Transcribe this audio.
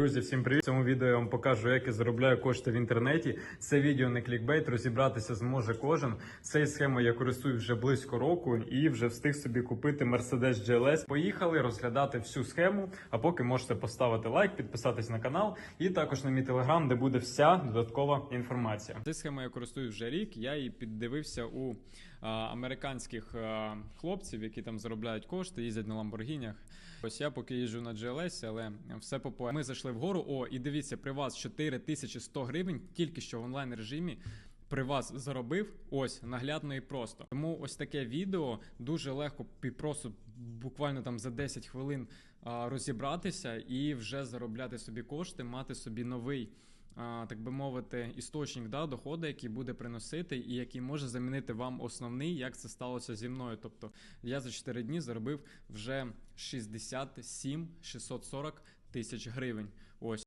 Друзі, всім привіт! В цьому відео я вам покажу, як я заробляю кошти в інтернеті. Це відео не клікбейт, розібратися зможе кожен. Цією схемою я користуюсь вже близько року і вже встиг собі купити Mercedes GLS. Поїхали розглядати всю схему. А поки можете поставити лайк, підписатись на канал і також на мій телеграм, де буде вся додаткова інформація. Цією схемою я користуюсь вже рік. Я її піддивився у а, американських а, хлопців, які там заробляють кошти, їздять на ламборгінях. Ось я поки їжджу на GLS, але все по Ми зайшли вгору. О, і дивіться, при вас 4100 гривень тільки що в онлайн режимі. При вас заробив ось наглядно і просто. Тому ось таке відео дуже легко пі- просто буквально там за 10 хвилин а, розібратися і вже заробляти собі кошти, мати собі новий. а, Так би мовити, істочник да, доходу, який буде приносити, і який може замінити вам основний, як це сталося зі мною. Тобто я за 4 дні заробив вже 67 640 тисяч гривень. Ось